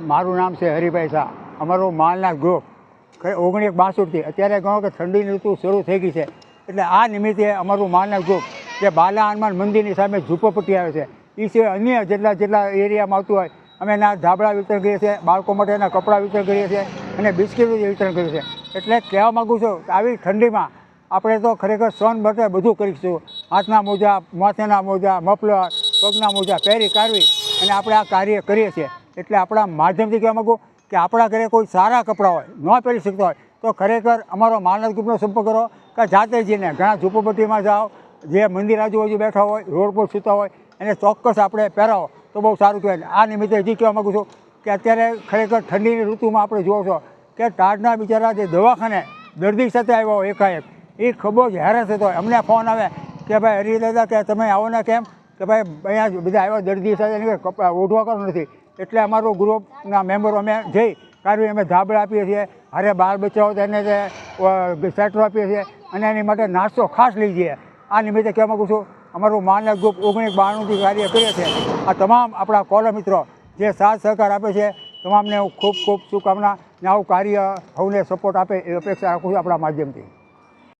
મારું નામ છે હરિભાઈ શાહ. અમારું માલનાથ ગ્રુપ ઓગણીસ બાસઠથી અત્યારે કહો કે ઠંડીની ઋતુ શરૂ થઈ ગઈ છે. એટલે આ નિમિત્તે અમારું માલનાથ ગ્રુપ જે બાલા હનુમાન મંદિરની સામે ઝૂંપડપટ્ટી આવે છે એ સિવાય અન્ય જેટલા જેટલા એરિયામાં આવતું હોય. અમે એના ધાબળા વિતરણ કરીએ છીએ, બાળકો માટેના કપડાં વિતરણ કરીએ છીએ અને બિસ્કીટ વિતરણ કરીએ છીએ. એટલે કહેવા માગું છું કે આવી ઠંડીમાં આપણે તો ખરેખર સન બટે બધું કરીશું. હાથના મોજા, માથેના મોજા, મફલર, પગના મોજા, પહેરી, કાઢવી અને આપણે આ કાર્ય કરીએ છીએ. એટલે આપણા માધ્યમથી કહેવા માગું કે આપણા ઘરે કોઈ સારા કપડાં હોય, ન પહેરી શકતા હોય, તો ખરેખર અમારો માનવ ગ્રુપનો સંપર્ક કરો કે જાતે જઈને ઘણા ઝૂંપડપટ્ટીમાં જાઓ, જે મંદિર આજુબાજુ બેઠા હોય, રોડ પર સૂતા હોય, એને ચોક્કસ આપણે પહેરાવો. તો બહુ સારું કહેવાય. આ નિમિત્તે હજી કહેવા માગું છું કે અત્યારે ખરેખર ઠંડીની ઋતુમાં આપણે જુઓ છો કે ટાઢના બિચારા જે દવાખાને દર્દી સાથે આવ્યો એકાએક, એ ખૂબ જ હેરાન થતો હોય. અમને ફોન આવે કે ભાઈ હરી દાદા કે તમે આવો ને કેમ? કે ભાઈ, અહીંયા બધા આવ્યા દર્દી સાથે, એને કપડાં ઓઢવા કરો નથી. એટલે અમારું ગ્રુપના મેમ્બરો અમે જઈ કારણ અમે ધાબળા આપીએ છીએ. હારે બાળ બચ્ચાઓ તેને સેટરો આપીએ છીએ અને એની માટે નાસ્તો ખાસ લઈ જઈએ. આ નિમિત્તે કહેવા માગું છું, અમારું માનવ ગ્રુપ ઓગણીસ બાણુંથી કાર્ય કરીએ છીએ આ તમામ આપણા કોલર મિત્રો જે સાથ સહકાર આપે છે, તમામને હું ખૂબ ખૂબ શુભકામના ને આવું કાર્ય સૌને સપોર્ટ આપે એ અપેક્ષા રાખું છું આપણા માધ્યમથી.